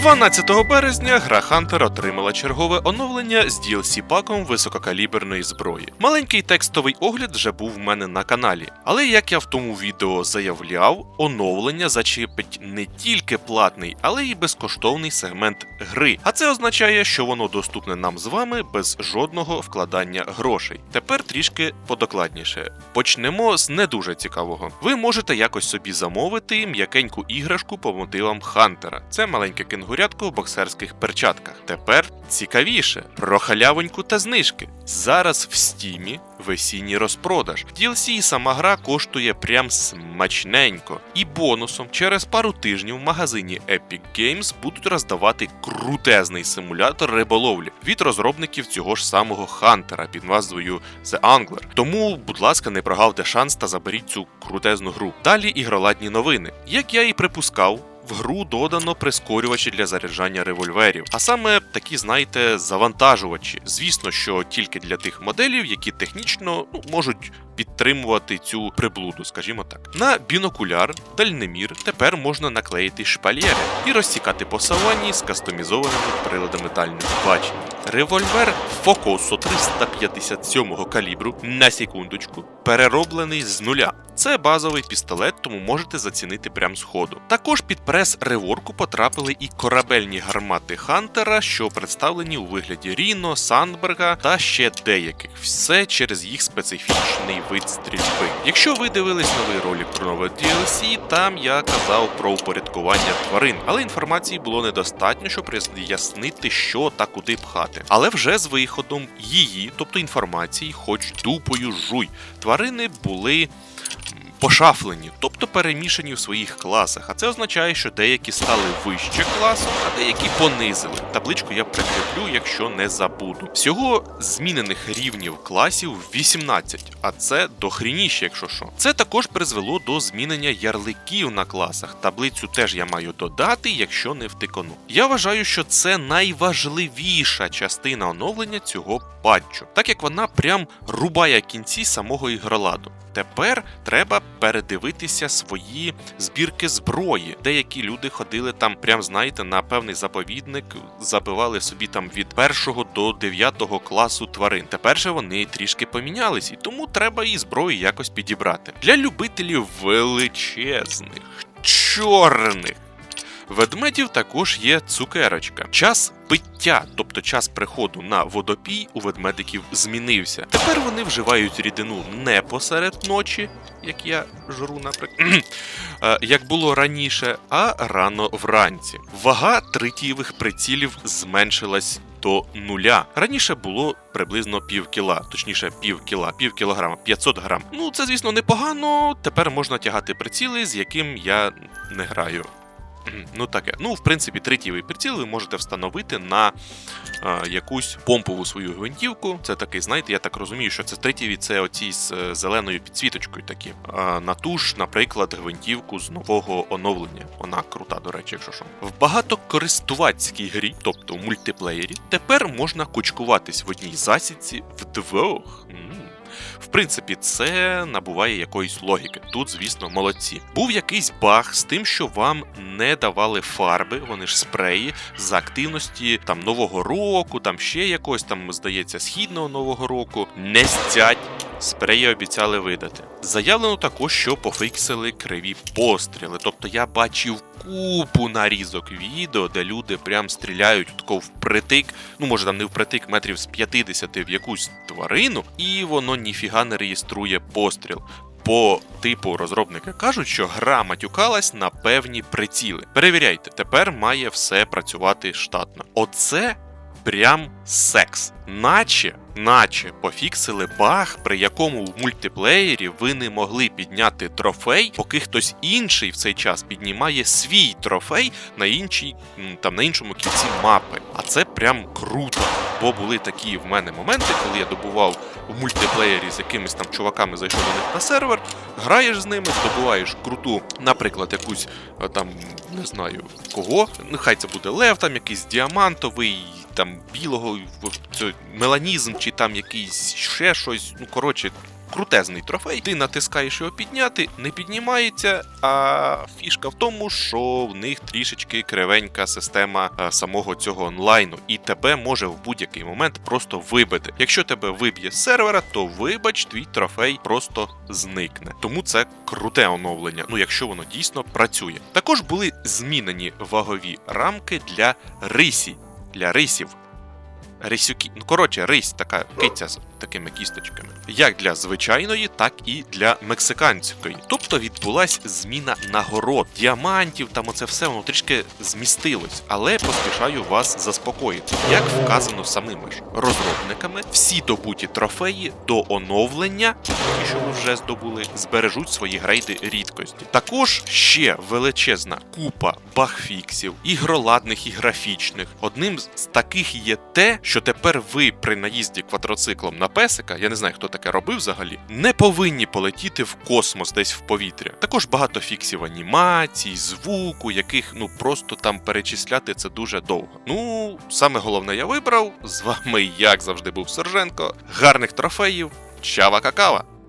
12 березня гра Hunter отримала чергове оновлення з DLC паком висококаліберної зброї. Маленький текстовий огляд вже був в мене на каналі, але як я в тому відео заявляв, оновлення зачепить не тільки платний, але й безкоштовний сегмент гри. А це означає, що воно доступне нам з вами без жодного вкладання грошей. Тепер трішки подокладніше. Почнемо з не дуже цікавого. Ви можете якось собі замовити м'якеньку іграшку по мотивам Хантера. Це маленьке кенгурятко в боксерських перчатках. Тепер цікавіше про халявоньку та знижки. Зараз в стімі весінній розпродаж. DLC сама гра коштує прям смачненько. І бонусом через пару тижнів в магазині Epic Games будуть роздавати крутезний симулятор риболовлі від розробників цього ж самого Хантера під назвою The Angler. Тому, будь ласка, не прогавте шанс та заберіть цю крутезну гру. Далі ігроладні новини. Як я і припускав. В гру додано прискорювачі для заряджання револьверів, а саме такі, знаєте, завантажувачі. Звісно, що тільки для тих моделів, які технічно ну, можуть підтримувати цю приблуду, скажімо так. На бінокуляр, дальнемір тепер можна наклеїти шпальєри і розсікати по саванні з кастомізованими приладами дальнього бачення. Револьвер Фокосо 357 калібру на секундочку перероблений з нуля. Це базовий пістолет, тому можете зацінити прямо з ходу. Також під прес реворку потрапили і корабельні гармати Хантера, що представлені у вигляді Ріно, Сандберга та ще деяких. Все через їх специфічний вид стрільби. Якщо ви дивились новий ролик про нове DLC, там я казав про упорядкування тварин, але інформації було недостатньо, щоб роз'яснити, що та куди пхати. Але вже з виходом її, тобто інформації, хоч дупою жуй, тварини були пошафлені, тобто перемішані в своїх класах. А це означає, що деякі стали вище класом, а деякі понизили. Табличку я прикріплю, якщо не забуду. Всього змінених рівнів класів 18, а це дохрініще, якщо що. Це також призвело до змінення ярликів на класах. Таблицю теж я маю додати, якщо не втикану. Я вважаю, що це найважливіша частина оновлення цього патчу, так як вона прям рубає кінці самого ігроладу. Тепер треба передивитися свої збірки зброї. Деякі люди ходили там, прям знаєте, на певний заповідник, забивали собі там від першого до дев'ятого класу тварин. Тепер же вони трішки помінялись, і тому треба і зброю якось підібрати. Для любителів величезних, чорних. Ведмедів також є цукерочка. Час пиття, тобто час приходу на водопій у ведмедиків змінився. Тепер вони вживають рідину не посеред ночі, як я жру, наприклад, е, як було раніше, а рано вранці. Вага тритієвих прицілів зменшилась до нуля. Раніше було приблизно пів кіла, точніше пів кіла, пів кілограма, 500 грам. Ну це звісно непогано. Тепер можна тягати приціли, з яким я не граю. Ну таке. Ну, в принципі, третій приціл ви можете встановити на е, якусь помпову свою гвинтівку. Це такий, знаєте, я так розумію, що це третій це оці з е, зеленою підсвіточкою такі. А на ту ж, наприклад, гвинтівку з нового оновлення. Вона крута, до речі, якщо що. В багатокористувацькій грі, тобто в мультиплеєрі, тепер можна кучкуватись в одній засідці вдвох. М. В принципі, це набуває якоїсь логіки. Тут, звісно, молодці. Був якийсь баг з тим, що вам не давали фарби, вони ж спреї з активності там нового року, там ще якось, там, здається, східного нового року. Не стять. Спреї обіцяли видати. Заявлено також, що пофіксили криві постріли. Тобто я бачив купу нарізок відео, де люди прям стріляють тако впритик, ну може там не впритик метрів з 50 в якусь тварину, і воно ніфіга не реєструє постріл. По типу розробники кажуть, що гра матюкалась на певні приціли. Перевіряйте, тепер має все працювати штатно. Оце прям секс. Наче, наче пофіксили баг, при якому в мультиплеєрі ви не могли підняти трофей, поки хтось інший в цей час піднімає свій трофей на іншій, там на іншому кінці мапи. А це прям круто. Бо були такі в мене моменти, коли я добував в мультиплеєрі з якимись там чуваками, зайшов до них на сервер, граєш з ними, здобуваєш круту, наприклад, якусь е, там не знаю кого. Нехай це буде лев, там якийсь діамантовий, там білого меланізм, чи там якийсь ще щось. Ну коротше, крутезний трофей. Ти натискаєш його підняти, не піднімається. А фішка в тому, що в них трішечки кривенька система е, самого цього онлайну, і тебе може в будь-який момент просто вибити. Якщо тебе виб'є з сервера, то вибач, твій трофей просто зникне. Тому це круте оновлення. Ну якщо воно дійсно працює. Також були змінені вагові рамки для рисі. Для рисів. Рисюки, ну коротше, рись така киця з такими кісточками, як для звичайної, так і для мексиканської. Тобто відбулась зміна нагород, діамантів, там оце все воно трішки змістилось. Але поспішаю вас заспокоїти. Як вказано самими ж розробниками, всі добуті трофеї до оновлення, ті, що ви вже здобули, збережуть свої грейди рідкості. Також ще величезна купа багфіксів, ігроладних і графічних. Одним з таких є те, що тепер ви при наїзді квадроциклом на песика, я не знаю, хто таке робив взагалі, не повинні полетіти в космос десь в повітря. Також багато фіксів анімацій, звуку, яких ну просто там перечисляти це дуже довго. Ну, саме головне я вибрав. З вами, як завжди, був Серженко. Гарних трофеїв. Чава какава!